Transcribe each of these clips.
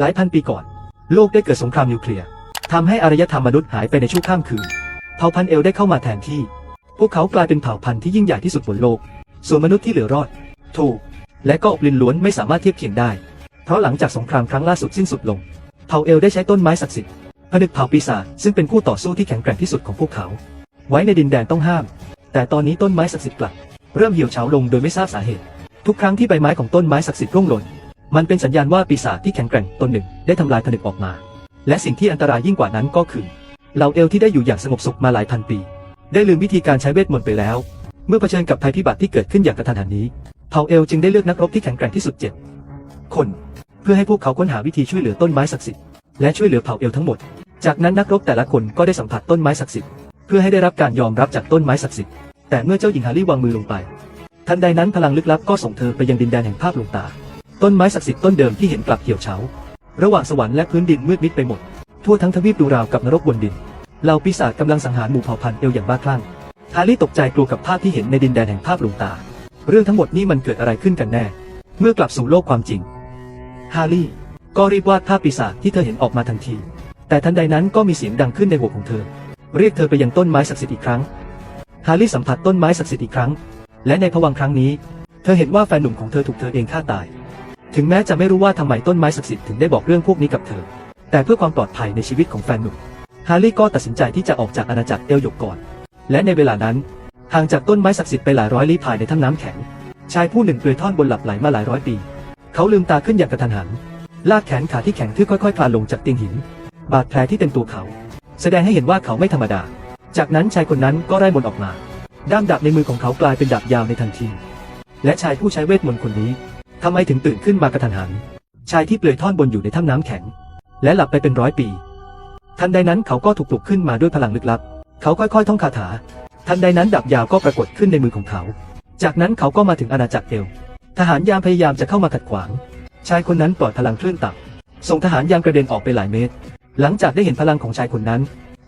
หลายพันปีก่อน โลกได้เกิดสงครามนิวเคลียร์ทำให้อารยธรรมมนุษย์หายไปในชั่วข้ามคืน เผ่าพันธุ์เอลได้เข้ามาแทนที่ พวกเขากลายเป็นเผ่าพันธุ์ที่ยิ่งใหญ่ที่สุดบนโลก ส่วนมนุษย์ที่เหลือรอด ถูก และก็อบลินล้วนไม่สามารถเทียบเคียงได้ เพราะหลังจากสงครามครั้งล่าสุดสิ้นสุดลง เผ่าเอลได้ใช้ต้นไม้ศักดิ์สิทธิ์ผนึกเผ่าปีศาจซึ่งเป็นคู่ต่อสู้ที่แข็งแกร่งที่สุดของพวกเขา ไว้ในดินแดนต้องห้าม แต่ตอนนี้ต้นไม้ศักดิ์สิทธิ์กลับ เริ่มเหี่ยวเฉาลงโดยไม่ทราบสาเหตุ ทุกครั้งที่ใบไม้ของต้นไม้ศักดิ์สิทธิ์ร่วงหล่น มันเป็นสัญญาณว่าปีศาจที่แข็งแกร่งตนหนึ่งได้ทำลายผนึกออกมา และสิ่งที่อันตรายยิ่งกว่านั้นก็คือเหล่าเอลที่ได้อยู่อย่างสงบสุขมาหลายพันปี ได้ลืมวิธีการใช้เวทมนต์ไปแล้ว เมื่อเผชิญกับภัยพิบัติที่เกิดขึ้นอย่างกระทันหันนี้เผ่าเอลจึงได้เลือกนักรบที่แข็งแกร่งที่สุดเจ็ดคนเพื่อให้พวกเขาค้นหาวิธีช่วยเหลือต้นไม้ศักดิ์สิทธิ์และช่วยเหลือเผ่าเอลทั้งหมด จากนั้นนักรบแต่ละคนก็ได้สัมผัสต้นไม้ศักดิ์สิทธิ์เพื่อให้ได้รับการยอมรับจากต้นไม้ศักดิ์สิทธิ์แต่เมื่อเจ้าหญิงฮารี่วางมือลงไป ทันใดนั้นพลังลึกลับก็ส่งเธอไปยังดินแดนแห่งภาพลวงตา ต้นไม้ศักดิ์สิทธิ์ต้นเดิมที่เห็นกลับเหี่ยวเฉา ระหว่างสวรรค์และพื้นดินมืดมิดไปหมด ทั่วทั้งทวีปดูราวกับนรกบนดิน เหล่าปีศาจกำลังสังหารหมู่เผ่าพันธุ์เอลอย่างบ้าคลั่งฮารี่ตกใจกลัวกับภาพที่เห็นในดินแดนแห่งภาพลวงตา เรื่องทั้งหมดนี้มันเกิดอะไรขึ้นกันแน่ เมื่อกลับสู่โลกความจริง ฮารี่ก็รีบวาดภาพปีศาจที่เธอเห็นออกมาทันที แต่ทันใดนั้นก็มีเสียงดังขึ้นในหัวของเธอ เรียกเธอไปยังต้นไม้ศักดิ์สิทธิ์อีกครั้ง ฮารี่สัมผัสต้นไม้ศักดิ์สิทธิ์อีกครั้ง และในภวังครั้งนี้ เธอเห็นว่าแฟนหนุ่มของเธอถูกเธอเองฆ่าตาย ถึงแม้จะไม่รู้ว่าทำไมต้นไม้ศักดิ์สิทธิ์ถึงได้บอกเรื่องพวกนี้กับเธอ แต่เพื่อความปลอดภัยในชีวิตของแฟนหนุ่มฮารี่ก็ตัดสินใจที่จะออกจากอาณาจักรเอลยกก่อน และในเวลานั้นห่างจากต้นไม้ศักดิ์สิทธิ์ไปหลายร้อยลี้ภายในถ้ำน้ำแข็ง ชายผู้หนึ่งเปลือยท่อนบนหลับไหลมาหลายร้อยปี เขาลืมตาขึ้นอย่างกระทันหัน ลากแขนขาที่แข็งทื่อค่อยๆคลานลงจากเตียงหิน บาดแผลที่เต็มตัวเขา แสดงให้เห็นว่าเขาไม่ธรรมดา จากนั้นชายคนนั้นก็ไร้มนออกมา ด้ามดาบในมือของเขากลายเป็นดาบยาวในทันที และชายผู้ใช้เวทมนต์คนนี้ ทำไมถึงตื่นขึ้นมากระทันหัน ชายที่เปลือยท่อนบนอยู่ในถ้ำน้ำแข็ง และหลับไปเป็นร้อยปี ทันใดนั้นเขาก็ถูกปลุกขึ้นมาด้วยพลังลึกลับ เขาค่อยๆท่องคาถา ทันใดนั้นดาบยาวก็ปรากฏขึ้นในมือของเขา จากนั้นเขาก็มาถึงอาณาจักรเอล ทหารยามพยายามจะเข้ามาขัดขวาง ชายคนนั้นปล่อยพลังคลื่นต่ำส่งทหารยามกระเด็นออกไปหลายเมตร หลังจากได้เห็นพลังของชายคนนั้น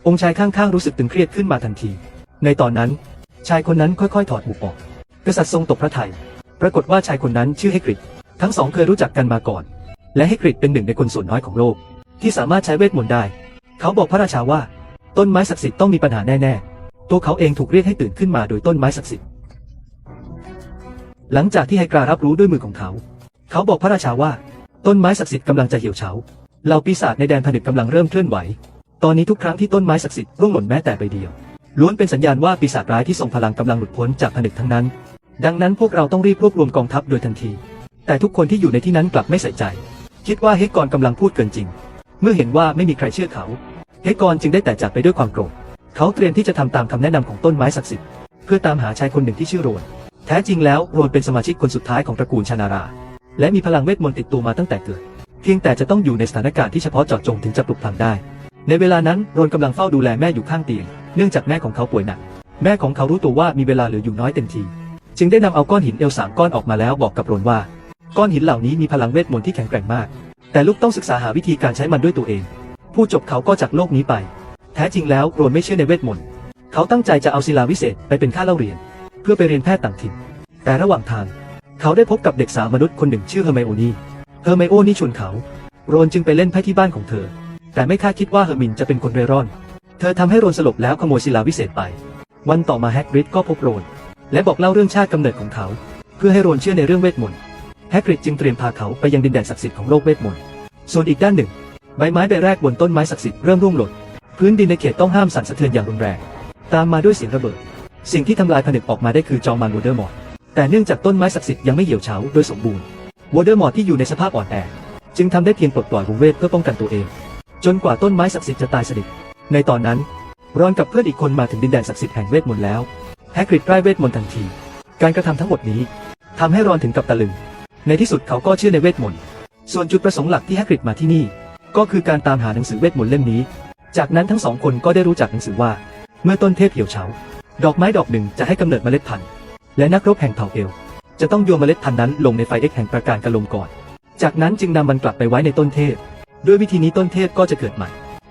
องค์ชายข้างๆรู้สึกตึงเครียดขึ้นมาทันที ในตอนนั้น ชายคนนั้นค่อยๆ ถอดหมวกออก กษัตริย์ทรงตกพระทัย ปรากฏว่าชายคนนั้นชื่อเฮกริดทั้งสองเคยรู้จักกันมาก่อน และเฮกริดเป็นหนึ่งในคนส่วนน้อยของโลก ที่สามารถใช้เวทมนต์ได้ เขาบอกพระราชาว่า ต้นไม้ศักดิ์สิทธิ์ต้องมีปัญหาแน่ๆ ตัวเขาเองถูกเรียกให้ตื่นขึ้นมาโดยต้นไม้ศักดิ์สิทธิ์หลังจากที่ไฮกรารับรู้ด้วยมือของเขา เขาบอกพระราชาว่า ต้นไม้ศักดิ์สิทธิ์กำลังจะเหี่ยวเฉาเหล่าปีศาจในแดนผนึกกำลังเริ่มเคลื่อนไหว ตอนนี้ทุกครั้งที่ต้นไม้ศักดิ์สิทธิ์ร่วงหล่นแม้แต่ใบเดียวล้วนเป็นสัญญาณว่าปีศาจร้ายที่ทรงพลังกำลังหลุดพ้นจากผนึกทั้งนั้น ดังนั้นพวกเราต้องรีบรวบรวมกองทัพโดยทันที แต่ทุกคนที่อยู่ในที่นั้นกลับไม่ใส่ใจ คิดว่าเฮกกรกำลังพูดเกินจริง เมื่อเห็นว่าไม่มีใครเชื่อเขา เฮกกรจึงได้แต่จากไปด้วยความโกรธ เขาเตรียมที่จะทำตามคำแนะนำของต้นไม้ศักดิ์สิทธิ์เพื่อตามหาชายคนหนึ่งที่ชื่อโรน แท้จริงแล้วโรนเป็นสมาชิกคนสุดท้ายของตระกูลชานารา และมีพลังเวทมนต์ติดตัวมาตั้งแต่เกิด เพียงแต่จะต้องอยู่ในสถานการณ์ที่เฉพาะเจาะจงถึงจะปลุกพลังได้ ในเวลานั้นโรนกำลังเฝ้าดูแลแม่อยู่ข้างเตียง เนื่องจากแม่ของเขาป่วยหนัก แม่ของเขารู้ตัวว่ามีเวลาเหลืออยู่น้อยเต็มที จึงได้นำเอาก้อนหินเอลสามก้อนออกมาแล้วบอกกับโรนว่า ก้อนหินเหล่านี้มีพลังเวทมนต์ที่แข็งแกร่งมาก แต่ลูกต้องศึกษาหาวิธีการใช้มันด้วยตัวเอง ผู้จบเขาก็จากโลกนี้ไป แท้จริงแล้วโรนไม่เชื่อในเวทมนต์เขาตั้งใจจะเอาศิลาวิเศษไปเป็นค่าเล่าเรียน เพื่อไปเรียนแพทย์ต่างถิ่น แต่ระหว่างทาง เขาได้พบกับเด็กสาวมนุษย์คนหนึ่งชื่อเฮอร์ไมโอนีเฮอร์ไมโอนี่ชวนเขาโรนจึงไปเล่นไพ่ที่บ้านของเธอ แต่ไม่คาดคิดว่าเฮอร์มินจะเป็นคนเร่ร่อน เธอทำให้โรนสลบแล้วขโมยศิลาวิเศษไป วันต่อมาแฮกริดก็พบโรน และบอกเล่าเรื่องชาติกำเนิดของเขา เพื่อให้โรนเชื่อในเรื่องเวทมนต์แฮกริดจึงเตรียมพาเขาไปยังดินแดนศักดิ์สิทธิ์ของโลกเวทมนต์ส่วนอีกด้านหนึ่ง ใบไม้ใบแรกบนต้นไม้ศักดิ์สิทธิ์เริ่มร่วงหล่นพื้นดินในเขตต้องห้ามสั่นสะเทือนอย่างรุนแรง ตามมาด้วยเสียงระเบิด สิ่งที่ทำลายผนึกออกมาได้คือจอมมารวอเดอร์มอร์แต่เนื่องจากต้นไม้ศักดิ์สิทธิ์ยังไม่เหี่ยวเฉาโดยสมบูรณ์วอเดอร์มอร์ที่อยู่ในสภาพอ่อนแอจึงทำได้เพียงปลดปล่อยวงเวทเพื่อป้องกันตัวเอง จนกว่าต้นไม้ศักดิ์สิทธิ์จะตายสนิทในตอนนั้นรอนกับเพื่อนอีกคนมาถึงดินแดนศักดิ์สิทธิ์แห่งเวทมนต์แล้ว แฮกริดไร้เวทมนต์ทันที การกระทำทั้งหมดนี้ทำให้รอนถึงกับตะลึง ในที่สุดเขาก็เชื่อในเวทมนต์ ส่วนจุดประสงค์หลักที่แฮกริดมาที่นี่ ก็คือการตามหาหนังสือเวทมนต์เล่มนี้ จากนั้นทั้งสองคนก็ได้รู้จักหนังสือว่า เมื่อต้นเทพเหี่ยวเฉา ดอกไม้ดอกหนึ่งจะให้กำเนิดเมล็ดพันธุ์ และนักรบแห่งเผ่าเอล จะต้องโยนเมล็ดพันธุ์นั้นลงในไฟเอ็กแห่งประการกระลมก่อน จากนั้นจึงนำมันกลับไปไว้ในต้นเทพ ด้วยวิธีนี้ต้นเทพก็จะเกิดใหม่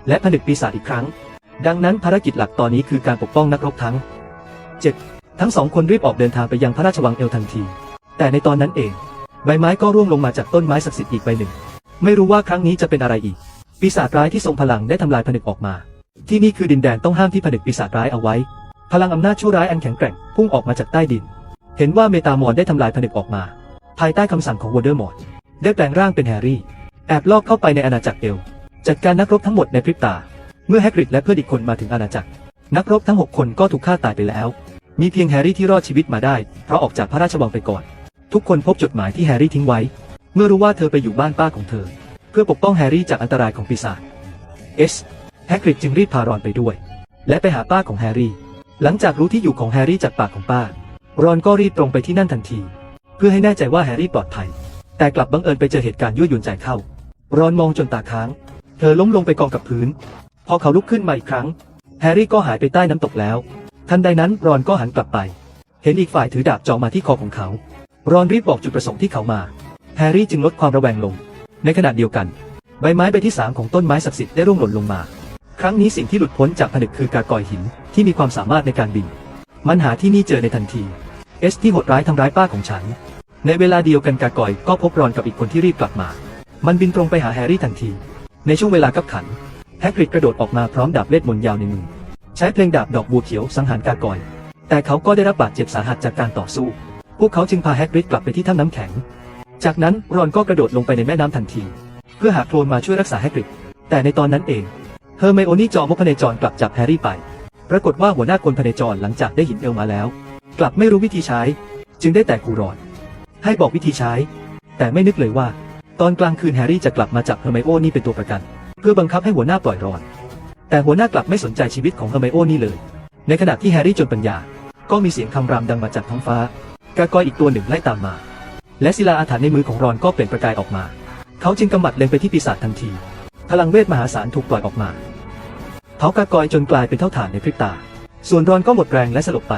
และผนึกปีศาจอีกครั้ง ดังนั้นภารกิจหลักตอนนี้คือการปกป้องนักรบทั้ง 7. ทั้งสองคนรีบออกเดินทางไปยังพระราชวังเอลทันที แต่ในตอนนั้นเอง ใบไม้ก็ร่วงลงมาจากต้นไม้ศักดิ์สิทธิ์อีกใบหนึ่ง ไม่รู้ว่าครั้งนี้จะเป็นอะไรอีก ปีศาจร้ายที่ทรงพลังได้ทำลายผนึกออกมา ที่นี่คือดินแดนต้องห้ามที่ผนึกปีศาจร้ายเอาไว้ พลังอำนาจชั่วร้ายอันแข็งแกร่งพุ่งออกมาจากใต้ดิน เห็นว่าเมตามอนได้ทำลายผนึกออกมา ภายใต้คำสั่งของวอเดอร์มอร์ได้แปลงร่างเป็นแฮร์รี่ แอบลอบเข้าไปในอาณาจักรเอล จัดการนักรบทั้งหมดในพริบตา เมื่อแฮกริดและเพื่อนอีกคนมาถึงอาณาจักร นักรบทั้ง 6 คนก็ถูกฆ่าตายไปแล้ว มีเพียงแฮร์รี่ที่รอดชีวิตมาได้ เพราะออกจากพระราชวังไปก่อน ทุกคนพบจดหมายที่แฮร์รี่ทิ้งไว้ เมื่อรู้ว่าเธอไปอยู่บ้านป้าของเธอ เพื่อปกป้องแฮร์รี่จากอันตรายของปีศาจเอสแฮกริดจึงรีบพารอนไปด้วย และไปหาป้าของแฮร์รี่ หลังจากรู้ที่อยู่ของแฮร์รี่จากปากของป้า รอนก็รีบตรงไปที่นั่นทันที เพื่อให้แน่ใจว่าแฮร์รี่ปลอดภัย แต่กลับบังเอิญไปเจอเหตุการณ์ยั่วยวนใจเข้า รอนมองจนตาค้าง เธอล้มลงไปกองกับพื้น พอเขาลุกขึ้นมาอีกครั้ง แฮร์รี่ก็หายไปใต้น้ำตกแล้ว ทันใดนั้นรอนก็หันกลับไป เห็นอีกฝ่ายถือดาบจ่อมาที่คอของเขา รอนรีบบอกจุดประสงค์ที่เขามา แฮร์รี่จึงลดความระแวงลง ในขณะเดียวกัน ใบไม้ใบที่สามของต้นไม้ศักดิ์สิทธิ์ได้ร่วงหล่นลงมา ครั้งนี้สิ่งที่หลุดพ้นจากผนึกคือกากอยหินที่มีความสามารถในการบิน มันหาที่นี่เจอในทันที เอสที่โหดร้ายทำร้ายป้าของฉัน ในเวลาเดียวกันกากอยก็พบรอนกับอีกคนที่รีบกลับมา มันบินตรงไปหาแฮร์รี่ทันที ในช่วงเวลากับขันแฮกริดกระโดดออกมาพร้อมดาบเวทมนต์ยาวในมือ ใช้เพลงดาบดอกบัวเขียวสังหารกากอย แต่เขาก็ได้รับบาดเจ็บสาหัสจากการต่อสู้ พวกเขาจึงพาแฮกริดกลับไปที่ถ้ำน้ำแข็ง จากนั้นรอนก็กระโดดลงไปในแม่น้ำทันที เพื่อหาโคลนมาช่วยรักษาแฮกริดแต่ในตอนนั้นเองเฮอร์ไมโอนี่จอมพเนจรกลับจับแฮร์รี่ไป ปรากฏว่าหัวหน้าคนพเนจรหลังจากได้หินเอลมาแล้ว กลับไม่รู้วิธีใช้ จึงได้แต่ขู่รอน ให้บอกวิธีใช้ แต่ไม่นึกเลยว่า ตอนกลางคืนแฮร์รี่จะกลับมาจับเฮอร์ไมโอนี่เป็นตัวประกัน เพื่อบังคับให้หัวหน้าปล่อยรอน แต่หัวหน้ากลับไม่สนใจชีวิตของเฮอร์ไมโอนี่เลย ในขณะที่แฮร์รี่จนปัญญา ก็มีเสียงคำรามดังมาจากท้องฟ้ากากอยอีกตัวหนึ่งไล่ตามมา และศิลาอาถรรพ์ในมือของรอนก็เปล่งประกายออกมา เขาจึงกำหมัดเล็งไปที่ปีศาจทันที พลังเวทมหาศาลถูกปล่อยออกมาเผากากอยจนกลายเป็นเท่าฐานในพริบตา ส่วนรอนก็หมดแรงและสลบไป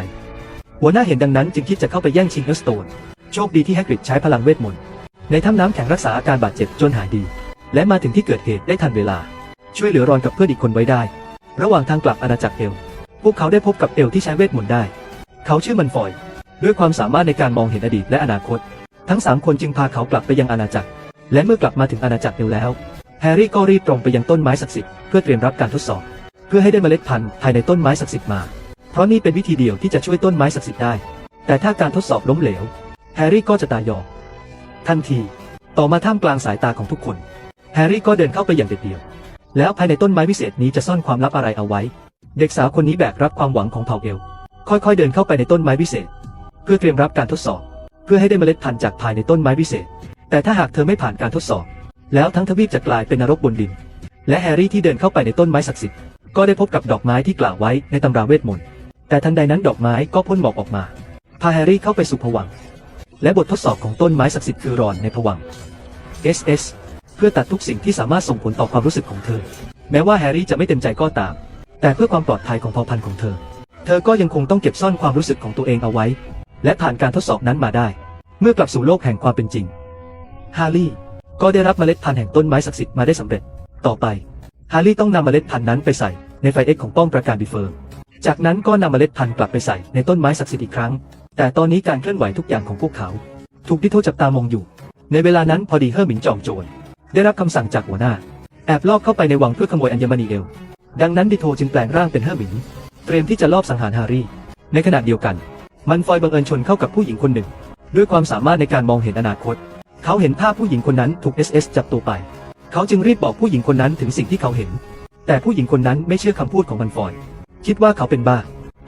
หัวหน้าเห็นดังนั้นจึงคิดจะเข้าไปแย่งชิงเอลสโตน โชคดีที่แฮกริดใช้พลังเวทมนต์ในถ้ำน้ำแข็งรักษาอาการบาดเจ็บจนหายดี และมาถึงที่เกิดเหตุได้ทันเวลา ช่วยเหลือรอนกับเพื่อนอีกคนไว้ได้ ระหว่างทางกลับอาณาจักรเอล พวกเขาได้พบกับเอลที่ใช้เวทมนต์ได้ เขาชื่อมันฟอย ด้วยความสามารถในการมองเห็นอดีตและอนาคต ทั้งสามคนจึงพาเขากลับไปยังอาณาจักร และเมื่อกลับมาถึงอาณาจักรเอลแล้ว แฮร์รี่ก็รีบตรงไปยังต้นไม้ศักดิ์สิทธิ์เพื่อเตรียมรับการทดสอบ เพื่อให้ได้เมล็ดพันธุ์ภายในต้นไม้ศักดิ์สิทธิ์มา เพราะนี่เป็นวิธีเดียวที่จะช่วยต้นไม้ศักดิ์สิทธิ์ได้ แต่ถ้าการทดสอบล้มเหลว แฮร์รี่ก็จะตายยอกทันที ต่อมาท่ามกลางสายตาของทุกคน แฮร์รี่ก็เดินเข้าไปอย่างเด็ดเดี่ยว แล้วภายในต้นไม้วิเศษนี้จะซ่อนความลับอะไรเอาไว้ เด็กสาวคนนี้แบกรับความหวังของเผ่าเอล ค่อยๆเดินเข้าไปในต้นไม้วิเศษ เพื่อเตรียมรับการทดสอบ เพื่อให้ได้เมล็ดพันธุ์จากภายในต้นไม้วิเศษ แต่ถ้าหากเธอไม่ผ่านการทดสอบ แล้วทั้งทวีปจะกลายเป็นนรกบนดิน และแฮร์รี่ที่เดินเข้าไปในต้นไม้ศักดิ์สิทธิ์ก็ได้พบกับดอกไม้ที่กล่าวไว้ในตำราเวทมนต์แต่ทันใดนั้นดอกไม้ก็พ่นหมอกออกมาพาแฮร์รี่เข้าไปสู่ผวังและบททดสอบของต้นไม้ศักดิ์สิทธิ์คือรอนในผวัง SS พื่อตัดทุกสิ่งที่สามารถส่งผลต่อความรู้สึกของเธอ แม้ว่าแฮร์รี่จะไม่เต็มใจก็ตาม แต่เพื่อความปลอดภัยของเผ่าพันธุ์ของเธอ เธอก็ยังคงต้องเก็บซ่อนความรู้สึกของตัวเองเอาไว้ และผ่านการทดสอบนั้นมาได้ เมื่อกลับสู่โลกแห่งความเป็นจริง ฮาร์รี่ก็ได้รับเมล็ดพันธุ์แห่งต้นไม้ศักดิ์สิทธิ์มาได้สำเร็จ ต่อไป ฮาร์รี่ต้องนำเมล็ดพันธุ์นั้นไปใส่ในไฟเอ็กของป้อมประการบีเฟิร์มจากนั้นก็นำเมล็ดพันธุ์กลับไปใส่ในต้นไม้ศักดิ์สิทธิ์อีกครั้ง แต่ตอนนี้การเคลื่อนไหวทุกอย่างของพวกเขา ถูกดิโทจับตามองอยู่ ในเวลานั้นพอดีเฮอร์มิงจอมโจร ได้รับคำสั่งจากหัวหน้า แอบลอบเข้าไปในวังเพื่อขโมยอัญมณีเอล ดังนั้นดิโทจึงแปลงร่างเป็นเฮอร์มิงเตรียมที่จะลอบสังหารฮารี่ ในขณะเดียวกัน มันฟอยบังเอิญชนเข้ากับผู้หญิงคนหนึ่ง ด้วยความสามารถในการมองเห็นอนาคต เขาเห็นภาพผู้หญิงคนนั้นถูก SS จับตัวไป เขาจึงรีบบอกผู้หญิงคนนั้นถึงสิ่งที่เขาเห็น แต่ผู้หญิงคนนั้นไม่เชื่อคำพูดของมันฟอย คิดว่าเขาเป็นบ้า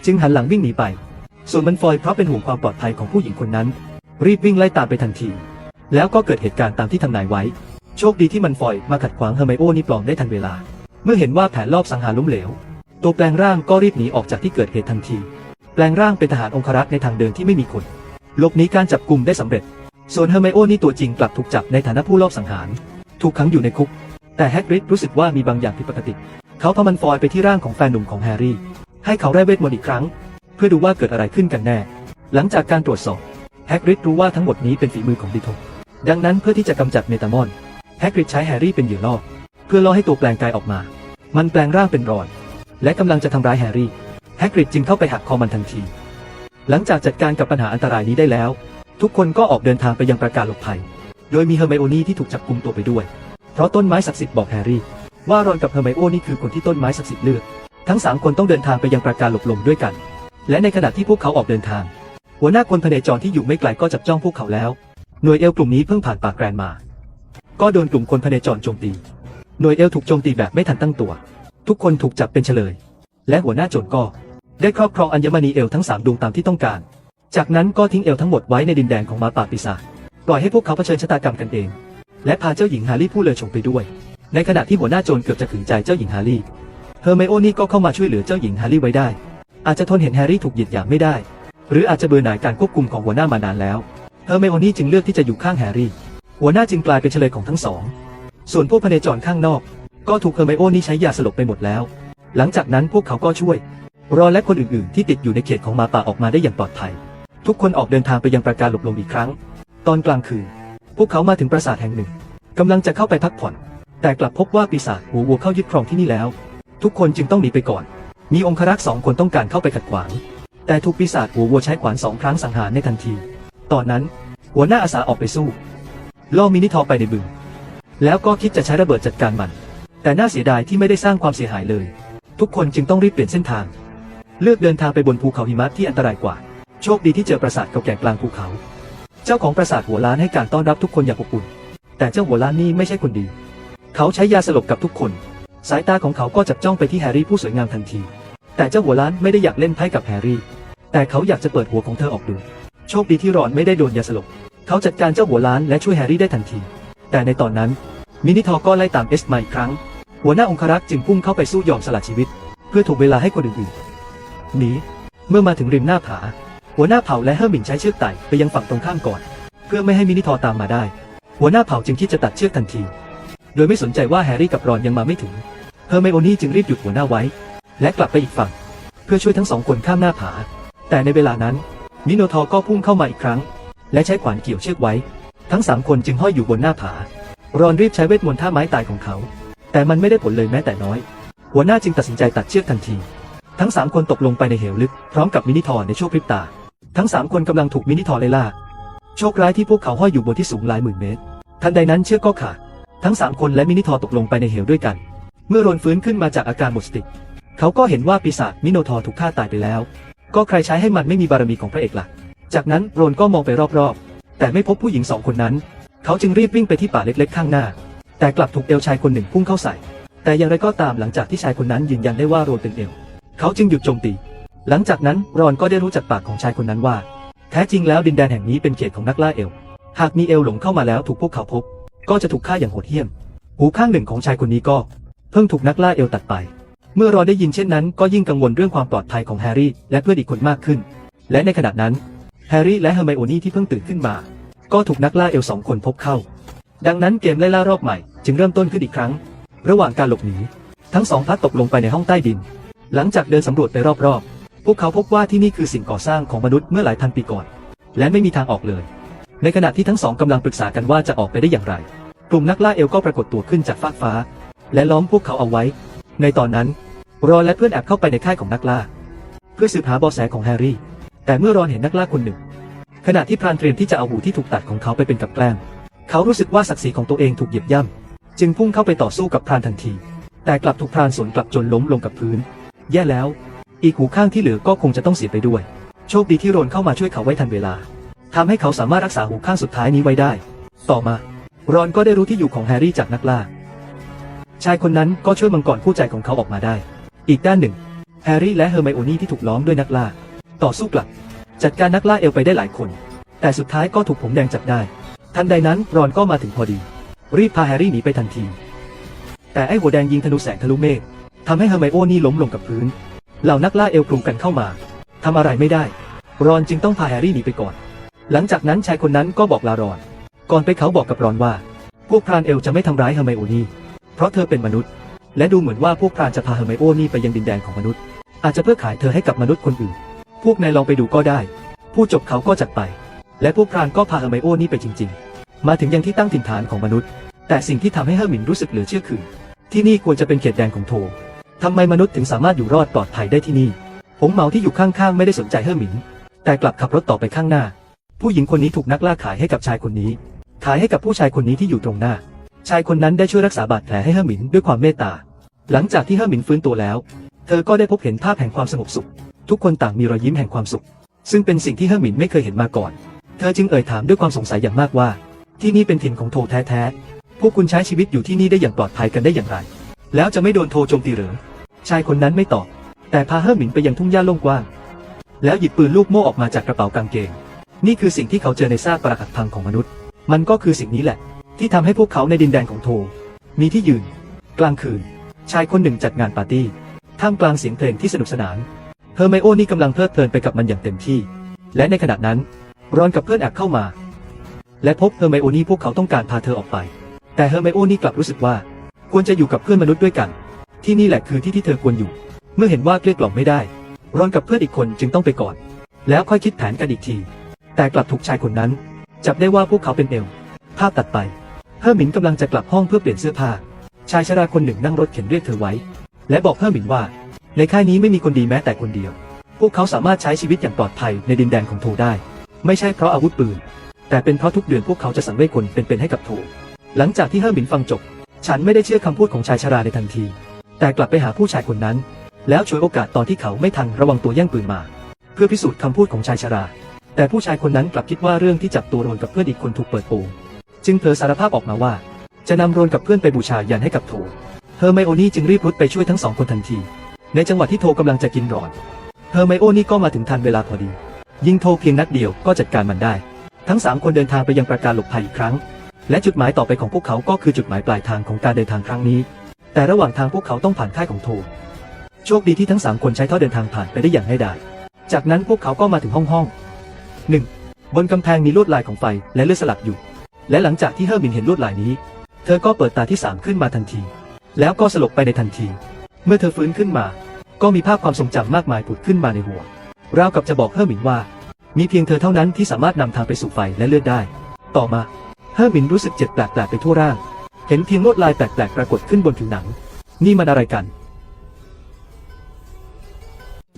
จึงหันหลังวิ่งหนีไป ส่วนมันฟอยเพราะเป็นห่วงความปลอดภัยของผู้หญิงคนนั้น รีบวิ่งไล่ตามไปทันที แล้วก็เกิดเหตุการณ์ตามที่ทำนายไว้ ชคดีที่มันฟอยมาขัดขวางเฮอร์ไมโอนี่ปลอมได้ทันเวลา เมื่อเห็นว่าแผนลอบสังหารล้มเหลว ตัวแปลงร่างก็รีบหนีออกจากที่เกิดเหตุทันที แปลงร่างเป็นทหารองครักษ์ในทางเดินที่ไม่มีคนหลบหนีการจับกลุ่มได้สำเร็จ ส่วนเฮอร์ไมโอนี่ตัวจริงกลับถูกจับในฐานะผู้ลอบสังหาร ถูกขังอยู่ในคุก แต่แฮกริดรู้สึกว่ามีบางอย่างผิดปกติ เขาพามันฟอยไปที่ร่างของแฟนหนุ่มของแฮร์รี่ ให้เขาไร้เวทมนต์อีกครั้ง เพื่อดูว่าเกิดอะไรขึ้นกันแน่ หลังจากการตรวจสอบแฮกริดรู้ว่าทั้งหมดนี้เป็นฝีมือของดิโทดังนั้นเพื่อที่จะกำจัดเมตามอน แฮกริดใช้แฮร์รี่เป็นเหยื่อล่อเพื่อล่อให้ตัวแปลงกายออกมา มันแปลงร่างเป็นรอน และกำลังจะทำร้ายแฮร์รี่ แฮกริดจึงเข้าไปหักคอมันทันที หลังจากจัดการกับปัญหาอันตรายนี้ได้แล้ว ทุกคนก็ออกเดินทางไปยังประกาศหลบภัย โดยมีเฮอร์ไมโอนี่ที่ถูกจับกุมตัวไปด้วย เพราะต้นไม้ศักดิ์สิทธิ์บอกแฮร์รี่ ว่ารอนกับเฮอร์ไมโอนี่คือคนที่ต้นไม้ศักดิ์สิทธิ์เลือก ทั้งสามคนต้องเดินทางไปยังปราการหลบลมด้วยกัน และในขณะที่พวกเขาออกเดินทาง หัวหน้าคนพเนจรที่อยู่ไม่ไกลก็จับจ้องพวกเขาแล้ว หน่วยเอลกลุ่มนี้เพิ่งผ่านปากแกรนมา ก็โดนกลุ่มคนพเนจรโจมตี หน่วยเอลถูกโจมตีแบบไม่ทันตั้งตัว ทุกคนถูกจับเป็นเฉลย และหัวหน้าโจรก็ ได้ครอบครองอัญมณีเอลทั้งสามดวงตามที่ต้องการ จากนั้นก็ทิ้งเอลทั้งหมดไว้ในดินแดนของมาป่าปีศาจ ปล่อยให้พวกเขาเผชิญชะตากรรมกันเอง และพาเจ้าหญิงฮารี่ผู้เลอชงไปด้วย ในขณะที่หัวหน้าโจรเกือบจะขืนใจเจ้าหญิงฮารี่ เฮอร์ไมโอนี่ก็เข้ามาช่วยเหลือเจ้าหญิงฮารี่ไว้ได้ อาจจะทนเห็นแฮร์รี่ถูกเหยียดหยามไม่ได้ หรืออาจจะเบื่อหน่ายการควบคุมของหัวหน้ามานานแล้ว เฮอร์ไมโอนี่จึงเลือกที่จะอยู่ข้างแฮร์รี่ หัวหน้าจึงกลายเป็นเฉลยของทั้งสอง ส่วนพวกพเนจรข้างนอก ก็ถูกเฮอร์ไมโอนี่ใช้ยาสลบไปหมดแล้ว หลังจากนั้นพวกเขาก็ช่วย รอนและคนอื่นๆ ที่ติดอยู่ในเขตของมาป่าออกมาได้อย่างปลอดภัย ทุกคนออกเดินทางไปยังปราการหลบลมอีกครั้ง ตอนกลางคืน พวกเขามาถึงปราสาทแห่งหนึ่งกำลังจะเข้าไปพักผ่อน แต่กลับพบว่าปีศาจหัววัวเข้ายึดครองที่นี่แล้ว ทุกคนจึงต้องหนีไปก่อน มีองครักษ์สองคนต้องการเข้าไปขัดขวาง แต่ถูกปีศาจหัววัวใช้ขวานสองครั้งสังหารในทันที ตอนนั้น หัวหน้าอาสาออกไปสู้ ล่อมินิทอไปในบึง แล้วก็คิดจะใช้ระเบิดจัดการมัน แต่น่าเสียดายที่ไม่ได้สร้างความเสียหายเลย ทุกคนจึงต้องรีบเปลี่ยนเส้นทาง เลือกเดินทางไปบนภูเขาหิมะที่อันตรายกว่า โชคดีที่เจอปราสาทเก่าแก่กลางภูเขา เจ้าของปราสาทหัวล้านให้การต้อนรับทุกคนอย่างอบอุ่น แต่เจ้าหัวล้านนี่ไม่ใช่คนดี เขาใช้ยาสลบกับทุกคน สายตาของเขาก็จับจ้องไปที่แฮร์รี่ผู้สวยงามทันที แต่เจ้าหัวล้านไม่ได้อยากเล่นไพ่กับแฮร์รี่ แต่เขาอยากจะเปิดหัวของเธอออกดู โชคดีที่รอนไม่ได้โดนยาสลบ เขาจัดการเจ้าหัวล้านและช่วยแฮร์รี่ได้ทันที แต่ในตอนนั้น มินิทอร์ก็ไล่ตามเอสมาอีกครั้ง หัวหน้าองครักษ์จึงพุ่งเข้าไปสู้ยอมสละชีวิต เพื่อถูกเวลาให้คนอื่นๆหนีเมื่อมาถึงริมหน้าผา หัวหน้าเผ่าและเฮอร์มินใช้เชือกไต่ไปยังฝั่งตรงข้ามก่อน เพื่อไม่ให้มินิทอร์ตามมาได้ หัวหน้าเผ่าจึงคิดจะตัดเชือกทันที โดยไม่สนใจว่าแฮร์รี่กับรอนยังมาไม่ถึงเฮอร์ไมโอนี่จึงรีบหยุดหัวหน้าไว้ และกลับไปอีกฝั่ง เพื่อช่วยทั้งสองคนข้ามหน้าผา แต่ในเวลานั้นมิโนทอก็พุ่งเข้ามาอีกครั้ง และใช้ขวานเกี่ยวเชือกไว้ ทั้งสามคนจึงห้อยอยู่บนหน้าผา รอนรีบใช้เวทมนต์ท่าไม้ตายของเขา แต่มันไม่ได้ผลเลยแม้แต่น้อย หัวหน้าจึงตัดสินใจตัดเชือกทันที ทั้งสามคนตกลงไปในเหวลึกพร้อมกับมินิทอร์ในช่วงพริบตา ทั้งสามคนกำลังถูกมินิทอร์ไล่ล่า โชคร้ายที่พวกเขาห้อยอยู่บนที่สูงหลายหมื่นเมตร ทันใดนั้นเชือกก็ขาด ทั้งสามคนและมินิทอร์ตกลงไปในเหวด้วยกัน เมื่อโรนฟื้นขึ้นมาจากอาการหมดสติ เขาก็เห็นว่าปีศาจมิโนทอร์ถูกฆ่าตายไปแล้ว ก็ใครใช้ให้มันไม่มีบารมีของพระเอกล่ะ จากนั้นโรนก็มองไปรอบๆ แต่ไม่พบผู้หญิงสองคนนั้น เขาจึงรีบวิ่งไปที่ป่าเล็กๆ ข้างหน้า แต่กลับถูกเอลชายคนหนึ่งพุ่งเข้าใส่ แต่อย่างไรก็ตามหลังจากที่ชายคนนั้นยืนยันได้ว่าโรนเป็นเอล เขาจึงหยุดโจมตี หลังจากนั้นรอนก็ได้รู้จากปากของชายคนนั้นว่า แท้จริงแล้วดินแดนแห่งนี้เป็นเขตของนักล่าเอล หากมีเอลหลงเข้ามาแล้วถูกพวกเขาพบ ก็จะถูกฆ่าอย่างโหดเหี้ยม หูข้างหนึ่งของชายคนนี้ก็ เพิ่งถูกนักล่าเอลตัดไป เมื่อรอนได้ยินเช่นนั้น ก็ยิ่งกังวลเรื่องความปลอดภัยของแฮร์รี่และเพื่อนอีกคนมากขึ้น และในขณะนั้น ร์รี่และเฮอร์ไมโอนี่ที่เพิ่งตื่นขึ้นมา ก็ถูกนักล่าเอลสองคนพบเข้า ดังนั้นเกมไล่ล่ารอบใหม่จึงเริ่มต้นขึ้นอีกครั้ง ระหว่างการหลบหนีทั้งสองพัดตกลงไปในห้องใต้ดิน หลังจากเดินสำรวจไปรอบๆ พวกเขาพบว่าที่นี่คือสิ่งก่อสร้างของมนุษย์เมื่อหลายพันปีก่อน และไม่มีทางออกเลย ในขณะที่ทั้งสองกำลังปรึกษากันว่าจะออกไปได้อย่างไร กลุ่มนักล่าเอลก็ปรากฏตัวขึ้นจากฟากฟ้า และล้อมพวกเขาเอาไว้ ในตอนนั้น รอและเพื่อนแอบเข้าไปในค่ายของนักล่า เพื่อสืบหาเบาะแสของแฮร์รี่ แต่เมื่อรอนเห็นนักล่าคนหนึ่ง ขณะที่พรานเตรียมที่จะเอาหูที่ถูกตัดของเขาไปเป็นกับแกล้มเขารู้สึกว่าศักดิ์ศรีของตัวเองถูกเหยียบย่ำจึงพุ่งเข้าไปต่อสู้กับพรานทันที แต่กลับถูกพรานสวนกลับจนล้มลงกับพื้น แย่แล้ว อีกหูข้างที่เหลือก็คงจะต้องเสียไปด้วย โชคดีที่โรนเข้ามาช่วยเขาไว้ทันเวลาทำให้เขาสามารถรักษาหูข้างสุดท้ายนี้ไว้ได้ ต่อมา รอนก็ได้รู้ที่อยู่ของแฮร์รี่จากนักล่า ชายคนนั้นก็ช่วยมังกรคู่ใจของเขาออกมาได้ อีกด้านหนึ่ง แฮร์รี่และเฮอร์ไมโอนี่ที่ถูกล้อมด้วยนักล่า ต่อสู้กลับ จัดการนักล่าเอลไปได้หลายคน แต่สุดท้ายก็ถูกผมแดงจับได้ ทันใดนั้นรอนก็มาถึงพอดี รีบพาแฮร์รี่หนีไปทันที แต่ไอ้หัวแดงยิงธนูแสงทะลุเมฆทำให้เฮอร์ไมโอนี่ล้มลงกับพื้น เหล่านักล่าเอลกลุ่มกันเข้ามาทำอะไรไม่ได้ รอนจึงต้องพาแฮร์รี่หนีไปก่อน หลังจากนั้นชายคนนั้นก็บอกลารอน ก่อนไปเขาบอกกับรอนว่า พวกพรานเอลจะไม่ทำร้ายเฮอร์ไมโอนี่ เพราะเธอเป็นมนุษย์ และดูเหมือนว่าพวกพรานจะพาเฮอร์ไมโอนี่ไปยังดินแดนของมนุษย์ อาจจะเพื่อขายเธอให้กับมนุษย์คนอื่น พวกนายลองไปดูก็ได้ ผู้จบเขาก็จัดไป และพวกพรานก็พาเฮอร์ไมโอนี่ไปจริง ๆ มาถึงยังที่ตั้งถิ่นฐานของมนุษย์ แต่สิ่งที่ทำให้เฮอร์มินรู้สึกเหลือเชื่อคือ ที่นี่ควรจะเป็นเขตแดนของโททำไมมนุษย์ถึงสามารถอยู่รอดปลอดภัยได้ที่นี่หงเหมาที่อยู่ข้างๆไม่ได้สนใจเฮอร์มิน แต่กลับขับรถต่อไปข้างหน้า ผู้หญิงคนนี้ถูกนักล่าขายให้กับชายคนนี้ ขายให้กับผู้ชายคนนี้ที่อยู่ตรงหน้า ชายคนนั้นได้ช่วยรักษาบาดแผลให้เฮอร์มินด้วยความเมตตา หลังจากที่เฮอร์มินฟื้นตัวแล้ว เธอก็ได้พบเห็นภาพแห่งความสงบสุข ทุกคนต่างมีรอยยิ้มแห่งความสุข ซึ่งเป็นสิ่งที่เฮอร์มินไม่เคยเห็นมาก่อน เธอจึงเอ่ยถามด้วยความสงสัยอย่างมากว่า ที่นี่เป็นถิ่นของโทแท้ๆ พวกคุณใช้ชีวิตอยู่ที่นี่ได้อย่างปลอดภัยกันได้อย่างไร แล้วจะไม่โดนโทโจมตีหรือ ชายคนนั้นไม่ตอบ แต่พาเฮอร์มินไปยังทุ่งหญ้าโล่งกว้าง แล้วหยิบปืนลูกโม่ออกมาจากกระเป๋ากางเกง นี่คือสิ่งที่เขาเจอในซากปรักหักพังของมนุษย์ มันก็คือสิ่งนี้แหละ ที่ทำให้พวกเขาในดินแดนของโท มีที่ยืน กลางคืน ชายคนหนึ่งจัดงานปาร์ตี้ ท่ามกลางเสียงเพลงที่สนุกสนาน เฮอร์ไมโอนี่กำลังเพลิดเพลินไปกับมันอย่างเต็มที่ และในขณะนั้น รอนกับเพื่อนแอบเข้ามา และพบเฮอร์ไมโอนี่พวกเขาต้องการพาเธอออกไป แต่เฮอร์ไมโอนี่กลับรู้สึกว่า ควรจะอยู่กับเพื่อนมนุษย์ด้วยกัน ที่นี่แหละคือที่ที่เธอควรอยู่ เมื่อเห็นว่าเกลี้ยกล่อมไม่ได้ รอนกับเพื่อนอีกคนจึงต้องไปก่อน แล้วค่อยคิดแผนกันอีกที แต่กลับถูกชายคนนั้น จับได้ว่าพวกเขาเป็นเอลภาพตัดไปเฮอร์หมินกำลังจะกลับห้องเพื่อเปลี่ยนเสื้อผ้า ชายชราคนหนึ่งนั่งรถเข็นเรียกเธอไว้ และบอกเฮอร์หมินว่า ในค่ายนี้ไม่มีคนดีแม้แต่คนเดียว พวกเขาสามารถใช้ชีวิตอย่างปลอดภัยในดินแดนของโทได้ ไม่ใช่เพราะอาวุธปืน แต่เป็นเพราะทุกเดือนพวกเขาจะสังเวยคนเป็นๆให้กับโท หลังจากที่เฮอร์มินฟังจบ ฉันไม่ได้เชื่อคำพูดของชายชราในทันที แต่กลับไปหาผู้ชายคนนั้น แล้วฉวยโอกาสตอนที่เขาไม่ทันระวังตัวแย่งปืนมา เพื่อพิสูจน์คำพูดของชายชรา แต่ผู้ชายคนนั้นกลับคิดว่าเรื่องที่จับตัวโรนกับเพื่อนอีกคนถูกเปิดโปงจึงเผลอสารภาพออกมาว่า จะนำโรนกับเพื่อนไปบูชายันให้กับโทเฮอร์ไมโอนี่จึงรีบรุดไปช่วยทั้งสองคนทันที ในจังหวะที่โทกำลังจะกินรอน เฮอร์ไมโอนี่ก็มาถึงทันเวลาพอดี ยิงโทเพียงนัดเดียวก็จัดการมันได้ ทั้งสามคนเดินทางไปยังประการหลบภัยอีกครั้ง และจุดหมายต่อไปของพวกเขาก็คือจุดหมายปลายทางของการเดินทางครั้งนี้ แต่ระหว่างทางพวกเขาต้องผ่านค่ายของโท โชคดีที่ทั้งสามคนใช้ท่อเดินทางผ่านไปได้อย่างง่ายดาย จากนั้นพวกเขาก็มาถึงห้องห้องหนึ่งบนกำแพงมีลวดลายของไฟและเลือดสลักอยู่ และหลังจากที่เฮอร์มินเห็นลวดลายนี้ เธอก็เปิดตาที่สามขึ้นมาทันที แล้วก็สลบไปในทันที เมื่อเธอฟื้นขึ้นมา ก็มีภาพความทรงจำมากมายผุดขึ้นมาในหัว ราวกับจะบอกเฮอร์มินว่า มีเพียงเธอเท่านั้นที่สามารถนำทางไปสู่ไฟและเลือดได้ ต่อมาเฮอร์มินรู้สึกเจ็บแปลกๆไปทั่วร่าง เห็นเพียงลวดลายแปลกๆปรากฏขึ้นบนผิวหนัง นี่มันอะไรกัน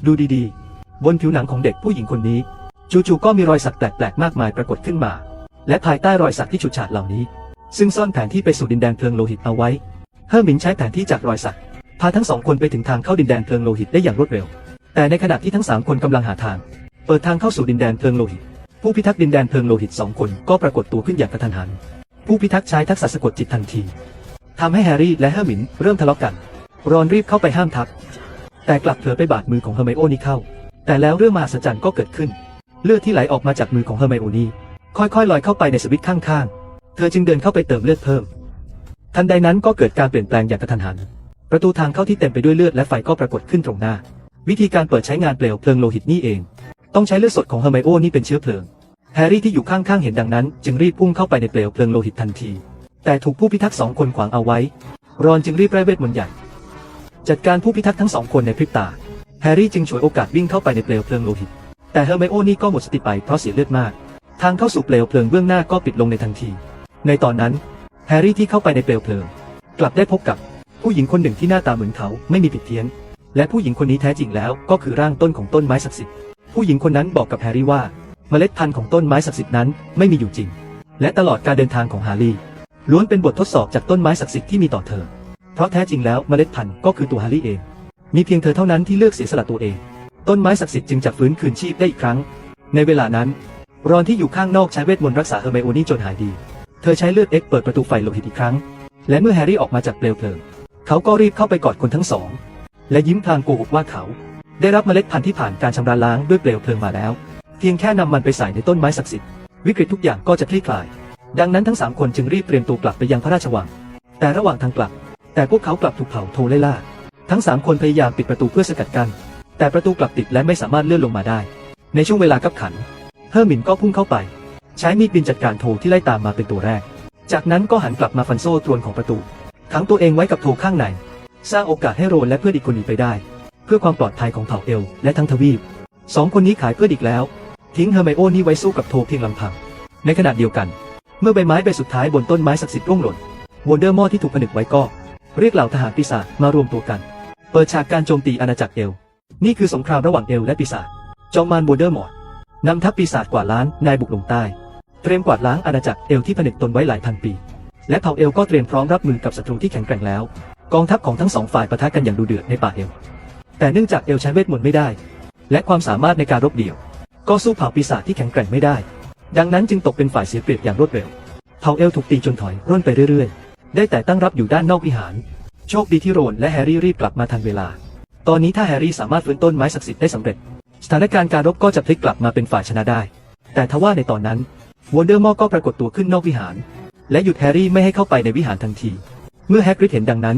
ดูดีๆ บนผิวหนังของเด็กผู้หญิงคนนี้ จู่ๆก็มีรอยสักแปลกๆมากมายปรากฏขึ้นมา และภายใต้รอยสักที่ฉูดฉาดเหล่านี้ ซึ่งซ่อนแผนที่ไปสู่ดินแดนเพลิงโลหิตเอาไว้เฮอร์มินใช้แผนที่จากรอยสัก พาทั้งสองคนไปถึงทางเข้าดินแดนเพลิงโลหิตได้อย่างรวดเร็ว แต่ในขณะที่ทั้งสามคนกำลังหาทาง เปิดทางเข้าสู่ดินแดนเพลิงโลหิต ผู้พิทักษ์ดินแดนเพลิงโลหิตสองคนก็ปรากฏตัวขึ้นอย่างกระทันหัน ผู้พิทักษ์ใช้ทักษะสะกดจิตทันทีทำให้แฮร์รี่และเฮอร์มินเริ่มทะเลาะกัน รอนรีบเข้าไปห้ามทับ แต่กลับเผลอไปบาดมือของเฮอร์ไมโอนี่เข้า แต่แล้วเรื่องมหัศจรรย์ก็เกิดขึ้น เลือดที่ไหลออกมาจากมือของเฮอร์ไมโอนี่ค่อยๆลอยเข้าไปในสวิตข้างๆ เธอจึงเดินเข้าไปเติมเลือดเพิ่ม ทันใดนั้นก็เกิดการเปลี่ยนแปลงอย่างกระทันหัน ประตูทางเข้าที่เต็มไปด้วยเลือดและไฟก็ปรากฏขึ้นตรงหน้า วิธีการเปิดใช้งานเปลวเพลิงโลหิตนี่เอง ต้องใช้เลือดสดของเฮอร์ไมโอนี่เป็นเชื้อเพลิง แฮร์รี่ที่อยู่ข้างๆเห็นดังนั้น จึงรีบพุ่งเข้าไปในเปลวเพลิงโลหิตทันที แต่ถูกผู้พิทักษ์สองคนขวางเอาไว้ รอนจึงรีบไร้เวทมนต์ใหญ่ จัดการผู้พิทักษ์ทั้งสองคนในพริบตา แฮร์รี่จึงฉวยโอกาสวิ่งเข้าไปในเปลวเพลิงโลหิต แต่เฮอร์ไมโอนี่ก็หมดสติไปเพราะเสียเลือดมาก ทางเข้าสู่เปลวเพลิงเบื้องหน้าก็ปิดลงในทันที ในตอนนั้น แฮร์รี่ที่เข้าไปในเปลวเพลิง กลับได้พบกับ ผู้หญิงคนหนึ่งที่หน้าตาเหมือนเขาไม่มีผิดเพี้ยน และผู้หญิงคนนี้แท้จริงแล้วก็คือร่างต้นของต้นไม้ศักดิ์สิทธิ์ผู้หญิงคนนั้นบอกกับแฮร์รี่ว่า เมล็ดพันธุ์ของต้นไม้ศักดิ์สิทธิ์นั้นไม่มีอยู่จริง และตลอดการเดินทางของฮาร์รี่ล้วนเป็นบททดสอบจากต้นไม้ศักดิ์สิทธิ์ที่มีต่อเธอ เพราะแท้จริงแล้วเมล็ดพันธุ์ก็คือตัวฮาร์รี่เอง มีเพียงเธอเท่านั้นที่เลือกเสียสละตัวเอง ต้นไม้ศักดิ์สิทธิ์จึงจะฟื้นคืนชีพได้อีกครั้ง ในเวลานั้น รอนที่อยู่ข้างนอกใช้เวทมนต์รักษาเฮอร์ไมโอนี่จนหายดี เธอใช้เลือดเอ็กเปิดประตูไฟโลหิตอีกครั้ง และเมื่อแฮร์รี่ออกมาจากเปลวเพลิง เขาก็รีบเข้าไปกอดคนทั้งสอง และยิ้มพลางโกหกว่าเขา ได้รับเมล็ดพันธุ์ที่ผ่านการชำระล้างด้วยเปลวเพลิงมาแล้ว เพียงแค่นำมันไปใส่ในต้นไม้ศักดิ์สิทธิ์วิกฤตทุกอย่างก็จะคลี่คลาย ดังนั้นทั้งสามคนจึงรีบเตรียมตัวกลับไปยังพระราชวัง แต่ระหว่างทางกลับ แต่พวกเขากลับถูกเผาโทไล่ล่า ทั้งสามคนพยายามปิดประตูเพื่อสกัดกัน้นแต่ประตูกลับติดและไม่สามารถเลื่อนลงมาได้ ในช่วงเวลากับขัน เฮอร์มินก็พุ่งเข้าไป ใช้มีดบินจัดการโทที่ไล่ตามมาเป็นตัวแรก จากนั้นก็หันกลับมาฟันโซ่ตรวนของประตู ขังตัวเองไว้กับโทข้างใน สร้างโอกาสให้โรนและเพื่อนอีกคนหนีไปได้ เพื่อความปลอดภัยของเผ่าเอล และทั้งทวีปสองคนนี้ขายเพื่อนอีกแล้ว ทิ้งเฮอร์ไมโอนี่ไว้สู้กับโทเพียงลำพัง ในขณะเดียวกัน เมื่อใบไม้ใบสุดท้ายบนต้นไม้ศักดิ์สิทธิ์ร่วงหล่นวอนเดอร์มอที่ถูกผนึกไว้ก็ เรียกเหล่าทหารปีศาจมารวมตัวกัน เปิดฉากการโจมตีอาณาจักรเอล นี่คือสงครามระหว่างเอลและปีศาจจอมมารวอนเดอร์มอร์นำทัพปีศาจกว่าล้านนายบุกลงใต้ เตรียมกวาดล้างอาณาจักรเอลที่ผนึกตนไว้หลายพันปี และเผ่าเอลก็เตรียมพร้อมรับมือกับศัตรูที่แข็งแกร่งแล้ว กองทัพของทั้งสองฝ่ายปะทะกันอย่างดุเดือดในป่าเอล แต่เนื่องจากเอลใช้เวทมนต์ไม่ได้ และความสามารถในการรบเดี่ยว ก็สู้เผ่าปีศาจที่แข็งแกร่งไม่ได้ ดังนั้นจึงตกเป็นฝ่ายเสียเปรียบอย่างรวดเร็ว เผ่าเอลถูกตีจนถอยร่นไปเรื่อยๆ ได้แต่ตั้งรับอยู่ด้านนอกวิหาร โชคดีที่โรนและแฮร์รี่รีบกลับมาทันเวลา ตอนนี้ถ้าแฮร์รี่สามารถฟื้นต้นไม้ศักดิ์สิทธิ์ได้สำเร็จ สถานการณ์การรบก็จะพลิกกลับมาเป็นฝ่ายชนะได้ แต่ทว่าในตอนนั้นวนเดอร์มอก็ปรากฏตัวขึ้นนอกวิหาร และหยุดแฮร์รี่ไม่ให้เข้าไปในวิหารทันที เมื่อแฮกริดเห็นดังนั้น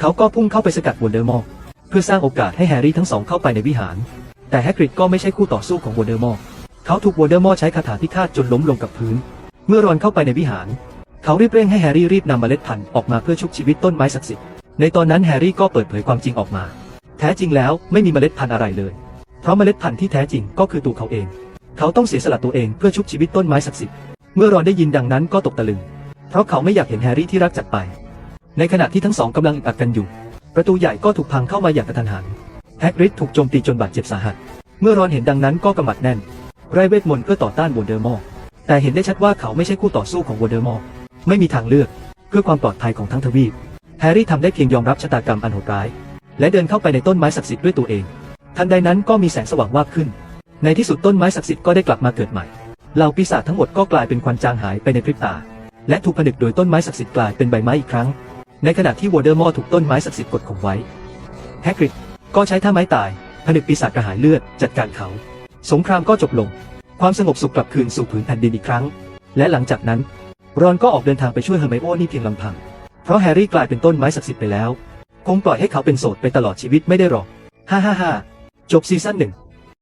เขาก็พุ่งเข้าไปสกัดวนเดอร์มอร์เพื่อสร้างโอกาสให้แฮร์รี่ทั้งสองเข้าไปในวิหาร แต่แฮกริดก็ไม่ใช่คู่ต่อสู้ของวนเดอร์มอร์เขาถูกวนเดอร์มอร์ใช้คาถาพิฆาตจนล้มลงกับพื้น เมื่อรอนเข้าไปในวิหาร เขารีบเร่งให้แฮร์รี่รีบนำเมล็ดพันธุ์ออกมาเพื่อชุบชีวิตต้นไม้ศักดิ์สิทธิ์ในตอนนั้นแฮร์รี่ก็เปิดเผยความจริงออกมา แท้จริงแล้วไม่มีเมล็ดพันธุ์อะไรเลย เพราะเมล็ดพันธุ์ที่แท้จริงก็คือตัวเขาเอง เขาต้องเสียสละตัวเองเพื่อชุบชีวิตต้นไม้ศักดิ์สิทธิ์เมื่อรอนได้ยินดังนั้นก็ตกตะลึง เพราะเขาไม่อยากเห็นแฮร์รี่ที่รักจากไป ในขณะที่ทั้งสองกำลังอึดอัดกันอยู่ ประตูใหญ่ก็ถูกพังเข้ามาอย่างกระทันหันแฮกริดถูกโจมตีจนบาดเจ็บสาหัส เมื่อรอนเห็นดังนั้นก็กำมัดแน่นไร้เวทมนต์เพื่อต่อต้านวอนเดอร์มอร์แต่เห็นได้ชัดว่าเขาไม่ใช่คู่ต่อสู้ของวอนเดอร์มอร์ไม่มีทางเลือก เพื่อความปลอดภัยของทั้งทวีป แฮร์รี่ทำได้เพียงยอมรับชะตากรรมอันโหดร้าย และเดินเข้าไปในต้นไม้ศักดิ์สิทธิ์ด้วยตัวเอง ทันใดนั้นก็มีแสงสว่างวาบขึ้น ในที่สุดต้นไม้ศักดิ์สิทธิ์ก็ได้กลับมาเกิดใหม่ เหล่าปีศาจทั้งหมดก็กลายเป็นควันจางหายไปในพริบตา และถูกผนึกโดยต้นไม้ศักดิ์สิทธิ์กลายเป็นใบไม้อีกครั้ง ในขณะที่วอเดอร์มอร์ถูกต้นไม้ศักดิ์สิทธิ์กดข่มไว้แฮกริดก็ใช้ท่าไม้ตาย ผนึกปีศาจกระหายเลือดจัดการเขา สงครามก็จบลง ความสงบสุขกลับคืนสู่ผืนแผ่นดินอีกครั้ง และหลังจากนั้น รอนก็ออกเดินทางไปช่วยเฮอร์ไมโอนี่เพียงลำพัง เพราะแฮร์รี่กลายเป็นต้นไม้ศักดิ์สิทธิ์ไปแล้ว คงปล่อยให้เขาเป็นโสดไปตลอดชีวิตไม่ได้หรอก ฮ่าฮ่าฮ่าจบซีซั่นหนึ่ง